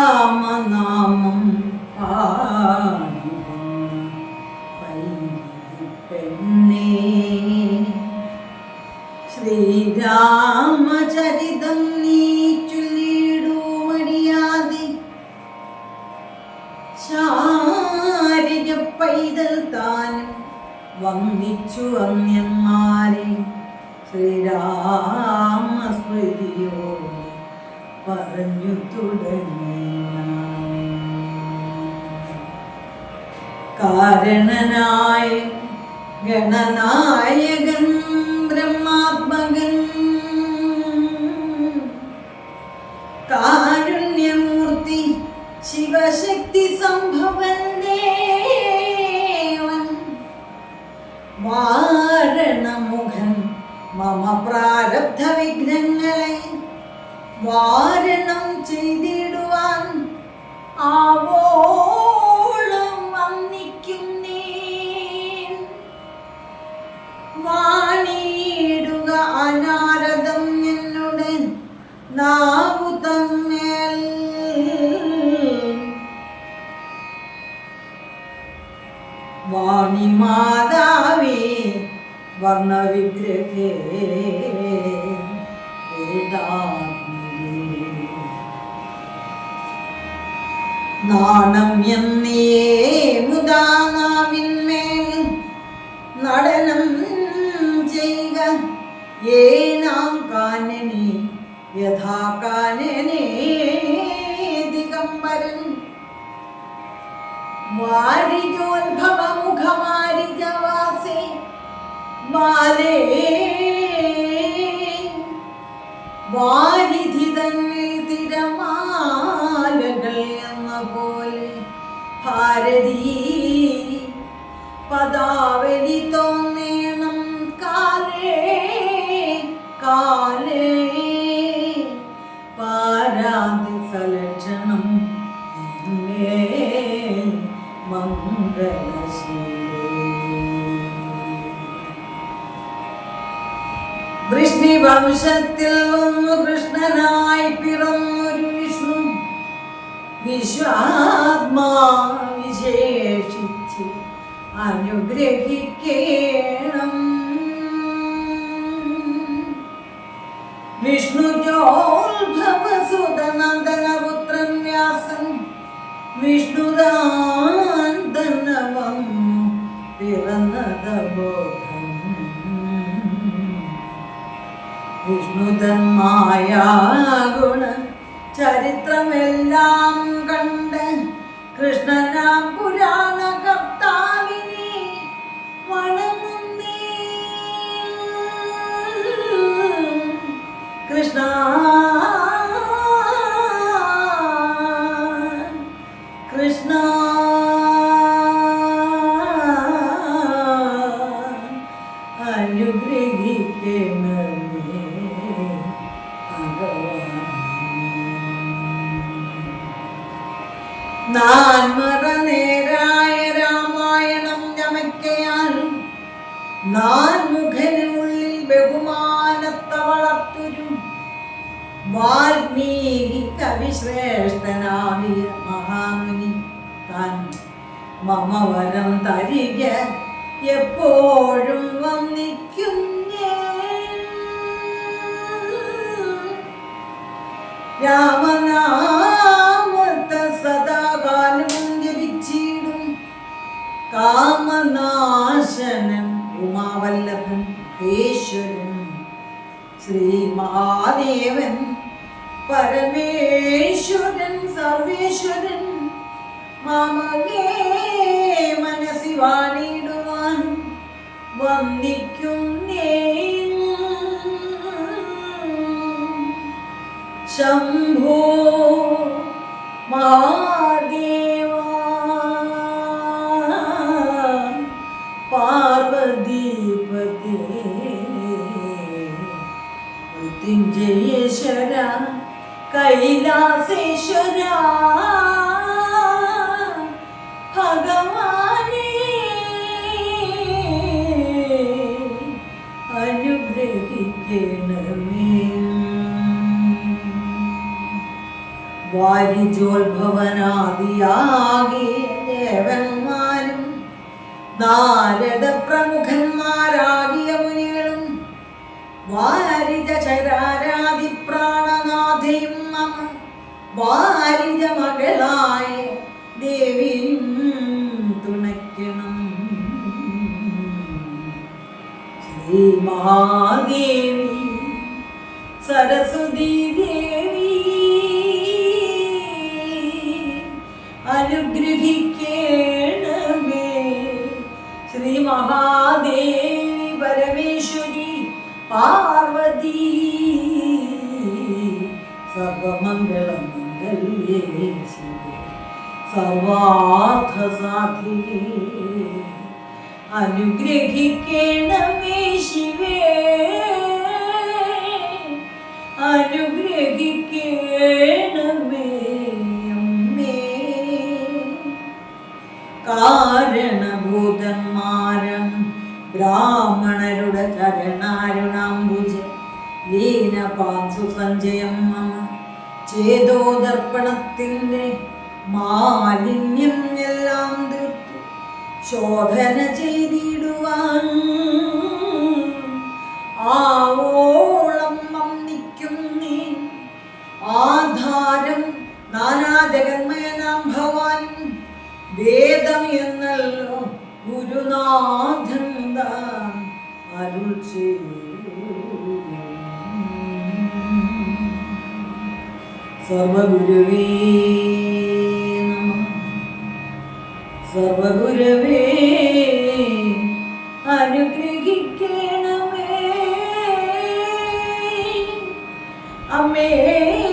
ശ്രീരാമനാമം പൈതൃക പെണ്ണേ ശ്രീരാമചരിതം നീ ചൊല്ലിടൂ മടിയാതെ ശാരിക പൈതൽ താനും വന്ദിച്ചു അന്യന്മാരെ. ശ്രീരാമസ്മൃതിയോ പറഞ്ഞു തുടങ്ങി ഗണനായകൻ ബ്രഹ്മാത്മകൻ. കാരുണ്യമൂർത്തി ശിവശക്തി സംഭവൻ ദേവൻ. വാരണമുഖൻ മമ പ്രാരബ്ധ വിഘ്നങ്ങളെ വാരണം ചെയ്തിടുവാൻ ആവോളം വന്നിക്കുന്നേ വാണിയിടുക അനാരദം എന്നുടൻ നാവു തമ്മേൽ വാണി മാതാവേ വർണവിഗ്രഹേ വേദാഗ്നിയേ നാണം എന്നേ മുദാനാവിന്മേൽ നടനം ചെയ്യുക ഏനാം കാനനെ യഥാ കാനനേ ദിഗംബരൻ. വാരിജോത്ഭവ മുഖമാരിജവാസേ ബാലേ വാരിധി ഭാരതി പദാവലി തോന്നേണം കാലേ കാലേ. പാരാതി സലക്ഷണം വൃഷ്ണി വംശത്തിൽ വന്നു കൃഷ്ണനായി പിറന്നൊരു വിഷ്ണു വിശ്വാത്മാ വിശേഷിച്ച് അനുഗ്രഹിക്കേണം. വിഷ്ണു ജോത്ഭവസുതനന്ദനപുത്രൻ വ്യാസൻ വിഷ്ണുദാന്തനവം പിറന്നതബോധം വിഷ്ണുതന്മായ ഗുണ ചരിത്രമെല്ലാം കൃഷ്ണനാം പുരാണ മഹാമുനി താൻ മമവരം തരിക എപ്പോഴും വന്നിക്കും ഞാൻ. രാമനാമത്തെ സദാകാലം ജപിച്ചിടും കാമനാശനം ഉമാവല്ലഭൻ ഈശ്വരൻ ശ്രീ മഹാദേവൻ പരമേശ്വരൻ സർവേശ്വരൻ മാമകേ മനസ്സി വാണിടുവാൻ വന്ദിക്കും ശംഭോ മഹാദേവ പാർവതീപതി മൃത്യുഞ്ജയേശ്വര കൈലാസേശ്വര. ദേവന്മാരും നാരദ പ്രമുഖന്മാരാകിയ വാരിജ മകളായ ദേവിയും തുണയ്ക്കണം. ശ്രീ മഹാദേവി സരസ്വതി ദേവി അനുഗ്രഹിക്കണമേ. ശ്രീ മഹാദേവി പരമേശ്വരി പാർവതി സർവമംഗളമംഗല്യേ ശിവേ സർവാർത്ഥസാധികേ അനുഗ്രഹിക്കണമേ ശിവേ. അനുഗ്രഹിക്കണമേ അമ്മേ. കാരണഭൂതന്മാരം ബ്രാഹ്മണരുടെ ചരണാരുണാംബുജ ലീനപാംസു സഞ്ജയം മമ ചേതോദർപ്പണത്തിന്റെ മാലിന്യം എല്ലാം തീർത്തു. ശോധന ചെയ്തിടുവാൻ ആവോളം വന്നിക്കും നീ. ആധാരം നാനാ ജഗന്മയനാം ഭവാൻ വേദം എന്നല്ലോ ഗുരുനാഥൻ അരുൾ ചെയ്തു. സർവഗുരുവേ. അനുഗ്രഹിക്കണമേ. അമ്മേ.